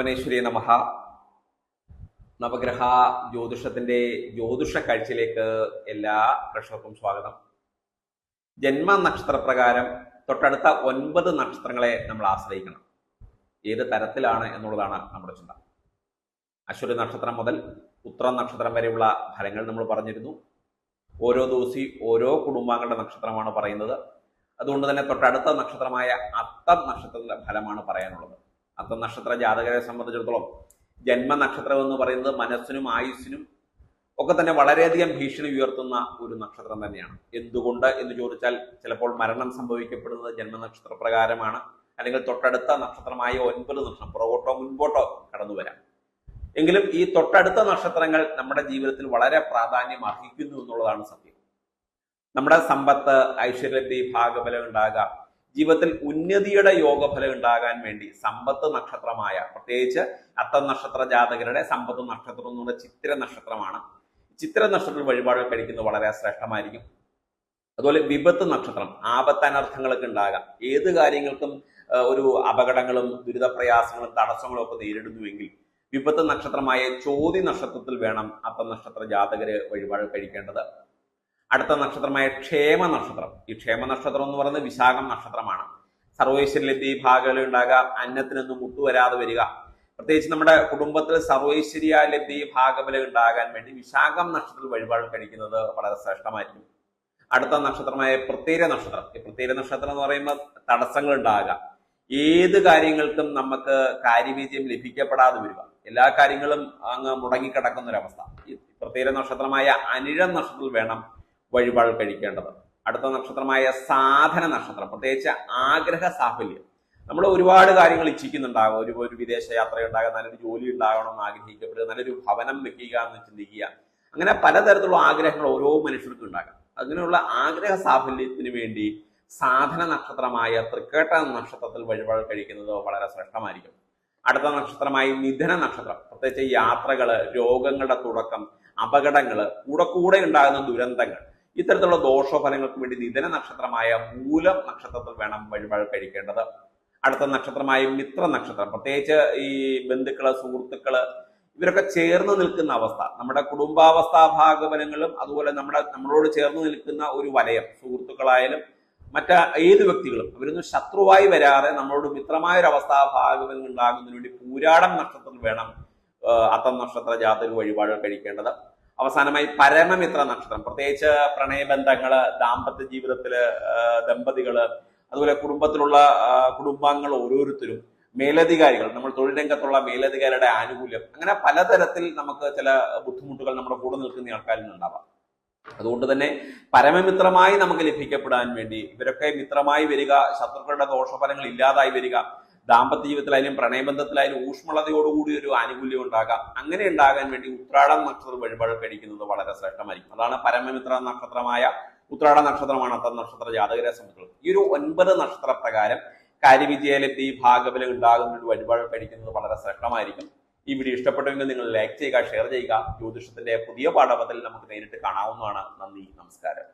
പരമേശ്വരി നമഹ നവഗ്രഹ ജ്യോതിഷത്തിന്റെ ജ്യോതിഷ കാഴ്ചയിലേക്ക് എല്ലാ പ്രേക്ഷകർക്കും സ്വാഗതം. ജന്മ നക്ഷത്രപ്രകാരം തൊട്ടടുത്ത ഒൻപത് നക്ഷത്രങ്ങളെ നമ്മൾ ആശ്രയിക്കണം. ഏത് തരത്തിലാണ് എന്നുള്ളതാണ് നമ്മുടെ ചിന്ത. അശ്വതി നക്ഷത്രം മുതൽ ഉത്ര നക്ഷത്രം വരെയുള്ള ഫലങ്ങൾ നമ്മൾ പറഞ്ഞിരുന്നു. ഓരോ ദിവസം ഓരോ കുടുംബാംഗങ്ങളുടെ നക്ഷത്രമാണ് പറയുന്നത്. അതുകൊണ്ട് തന്നെ തൊട്ടടുത്ത നക്ഷത്രമായ അത്തം നക്ഷത്രത്തിന്റെ ഫലമാണ് പറയാനുള്ളത്. അത്തം നക്ഷത്ര ജാതകരെ സംബന്ധിച്ചിടത്തോളം ജന്മ നക്ഷത്രം എന്ന് പറയുന്നത് മനസ്സിനും ആയുസ്സിനും ഒക്കെ തന്നെ വളരെയധികം ഭീഷണി ഉയർത്തുന്ന ഒരു നക്ഷത്രം തന്നെയാണ്. എന്തുകൊണ്ട് എന്ന് ചോദിച്ചാൽ ചിലപ്പോൾ മരണം സംഭവിക്കപ്പെടുന്നത് ജന്മനക്ഷത്ര പ്രകാരമാണ്. അല്ലെങ്കിൽ തൊട്ടടുത്ത നക്ഷത്രമായ ഒൻപത് നക്ഷത്രം പുറകോട്ടോ മുൻപോട്ടോ കടന്നു വരാം. എങ്കിലും ഈ തൊട്ടടുത്ത നക്ഷത്രങ്ങൾ നമ്മുടെ ജീവിതത്തിൽ വളരെ പ്രാധാന്യം അർഹിക്കുന്നു എന്നുള്ളതാണ് സത്യം. നമ്മുടെ സമ്പത്ത് ഐശ്വര്യത്തെ ഭാഗബലം ഉണ്ടാകാം. ജീവിതത്തിൽ ഉന്നതിയുടെ യോഗഫലം ഉണ്ടാകാൻ വേണ്ടി സമ്പത്ത് നക്ഷത്രമായ പ്രത്യേകിച്ച് അത്തം നക്ഷത്ര ജാതകരുടെ സമ്പത്ത് നക്ഷത്രം എന്ന് പറയുന്നത് ചിത്തിര നക്ഷത്രമാണ്. ചിത്ര നക്ഷത്രത്തിൽ വഴിപാടുകൾ കഴിക്കുന്നത് വളരെ ശ്രേഷ്ഠമായിരിക്കും. അതുപോലെ വിപത്ത് നക്ഷത്രം ആപത്തനർത്ഥങ്ങളൊക്കെ ഉണ്ടാകാം. ഏത് കാര്യങ്ങൾക്കും ഒരു അപകടങ്ങളും ദുരിതപ്രയാസങ്ങളും തടസ്സങ്ങളും ഒക്കെ നേരിടുന്നുവെങ്കിൽ വിപത്ത് നക്ഷത്രമായ ചോതി നക്ഷത്രത്തിൽ വേണം അത്തം നക്ഷത്ര ജാതകര് വഴിപാടുകൾ കഴിക്കേണ്ടത്. അടുത്ത നക്ഷത്രമായ ക്ഷേമ നക്ഷത്രം. ഈ ക്ഷേമ നക്ഷത്രം എന്ന് പറയുന്നത് വിശാഖം നക്ഷത്രമാണ്. സർവൈശ്വര്യലബ്ധി ഭാഗങ്ങൾ ഉണ്ടാകാം. അന്നത്തിനൊന്നും മുട്ടുവരാതെ വരിക. പ്രത്യേകിച്ച് നമ്മുടെ കുടുംബത്തിൽ സർവൈശ്വര്യ ലബ്ധി ഭാഗബലം ഉണ്ടാകാൻ വേണ്ടി വിശാഖം നക്ഷത്രത്തിൽ വഴിപാട് കഴിക്കുന്നത് വളരെ ശ്രേഷ്ഠമായിരിക്കും. അടുത്ത നക്ഷത്രമായ പ്രത്യേക നക്ഷത്രം. ഈ പ്രത്യേക നക്ഷത്രം എന്ന് പറയുമ്പോൾ തടസ്സങ്ങൾ ഉണ്ടാകാം. ഏത് കാര്യങ്ങൾക്കും നമുക്ക് കാര്യവിജയം ലഭിക്കപ്പെടാതെ വരിക. എല്ലാ കാര്യങ്ങളും അങ്ങ് മുടങ്ങിക്കിടക്കുന്ന ഒരവസ്ഥ ഈ പ്രത്യേക നക്ഷത്രമായ അനിഴം നക്ഷത്രത്തിൽ വേണം വഴിപാട് കഴിക്കേണ്ടത്. അടുത്ത നക്ഷത്രമായ സാധന നക്ഷത്രം പ്രത്യേകിച്ച് ആഗ്രഹ സാഫല്യം. നമ്മൾ ഒരുപാട് കാര്യങ്ങൾ ഇച്ഛിക്കുന്നുണ്ടാകും. ഒരു ഒരു വിദേശ യാത്ര ഉണ്ടാകാം നല്ലൊരു ജോലി ഉണ്ടാകണം എന്ന് ആഗ്രഹിക്കപ്പെടുക നല്ലൊരു ഭവനം വെക്കുക എന്ന് ചിന്തിക്കുക. അങ്ങനെ പലതരത്തിലുള്ള ആഗ്രഹങ്ങൾ ഓരോ മനുഷ്യർക്കും ഉണ്ടാകാം. അങ്ങനെയുള്ള ആഗ്രഹ സാഫല്യത്തിന് വേണ്ടി സാധന നക്ഷത്രമായ തൃക്കേട്ട നക്ഷത്രത്തിൽ വഴിപാട് കഴിക്കുന്നത് വളരെ ശ്രേഷ്ഠമായിരിക്കും. അടുത്ത നക്ഷത്രമായി നിധന നക്ഷത്രം പ്രത്യേകിച്ച് യാത്രകൾ രോഗങ്ങളുടെ തുടക്കം അപകടങ്ങൾ കൂടെ കൂടെ ഉണ്ടാകുന്ന ദുരന്തങ്ങൾ ഇത്തരത്തിലുള്ള ദോഷഫലങ്ങൾക്ക് വേണ്ടി നിധന നക്ഷത്രമായ മൂലം നക്ഷത്രത്തിൽ വേണം വഴിപാട് കഴിക്കേണ്ടത്. അടുത്ത നക്ഷത്രമായ മിത്ര നക്ഷത്രം പ്രത്യേകിച്ച് ഈ ബന്ധുക്കൾ സുഹൃത്തുക്കൾ ഇവരൊക്കെ ചേർന്ന് നിൽക്കുന്ന അവസ്ഥ. നമ്മുടെ കുടുംബാവസ്ഥാ ഭാഗവനങ്ങളും അതുപോലെ നമ്മുടെ നമ്മളോട് ചേർന്ന് നിൽക്കുന്ന ഒരു വലയം സുഹൃത്തുക്കളായാലും മറ്റ ഏത് വ്യക്തികളും അവരൊന്നും ശത്രുവായി വരാതെ നമ്മളോട് മിത്രമായ ഒരു അവസ്ഥാ ഭാഗവനങ്ങൾ ഉണ്ടാകുന്നതിന് വേണ്ടി പൂരാടം നക്ഷത്രത്തിൽ വേണം അത്തം നക്ഷത്ര ജാതക വഴിപാടുകൾ കഴിക്കേണ്ടത്. അവസാനമായി പരമമിത്ര നക്ഷത്രം. പ്രത്യേകിച്ച് പ്രണയബന്ധങ്ങൾ ദാമ്പത്യ ജീവിതത്തിൽ ദമ്പതികൾ അതുപോലെ കുടുംബത്തിലുള്ള കുടുംബാംഗങ്ങൾ ഓരോരുത്തരും മേലധികാരികൾ നമ്മൾ തൊഴിൽ രംഗത്തുള്ള മേലധികാരിയുടെ ആനുകൂല്യം അങ്ങനെ പലതരത്തിൽ നമുക്ക് ചില ബുദ്ധിമുട്ടുകൾ നമ്മുടെ കൂടെ നിൽക്കുന്ന ആൾക്കാരിൽ നിന്നുണ്ടാവാം അതുകൊണ്ട് തന്നെ പരമമിത്രമായി നമുക്ക് ലഭിക്കപ്പെടാൻ വേണ്ടി ഇവരൊക്കെ മിത്രമായി വരിക ശത്രുക്കളുടെ ദോഷഫലങ്ങൾ ഇല്ലാതായി വരിക ദാമ്പത്യ ജീവിതത്തിലായാലും പ്രണയബന്ധത്തിലായാലും ഊഷ്മളതയോടുകൂടി ഒരു ആനുകൂല്യം ഉണ്ടാകാം. അങ്ങനെ ഉണ്ടാകാൻ വേണ്ടി ഉത്രാടം നക്ഷത്രം വഴിപാട് കഴിക്കുന്നത് വളരെ ശ്രേഷ്ഠമായിരിക്കും. അതാണ് പരമമിത്ര നക്ഷത്രമായ ഉത്രാട നക്ഷത്രമാണ് അത്ത നക്ഷത്ര ജാതകരെ സംബന്ധിച്ചുള്ളത് ഈ ഒരു ഒൻപത് നക്ഷത്ര പ്രകാരം കാര്യവിജയലബ്ധി ഭാഗബലം ഉണ്ടാകുന്ന ഒരു വഴിപാട് കഴിക്കുന്നത് വളരെ ശ്രേഷ്ഠമായിരിക്കും. ഈ വീഡിയോ ഇഷ്ടപ്പെട്ടുവെങ്കിൽ നിങ്ങൾ ലൈക്ക് ചെയ്യുക ഷെയർ ചെയ്യുക. ജ്യോതിഷത്തിന്റെ പുതിയ പാഠപത്തിൽ നമുക്ക് നേരിട്ട് കാണാവുന്നതാണ്. നന്ദി നമസ്കാരം.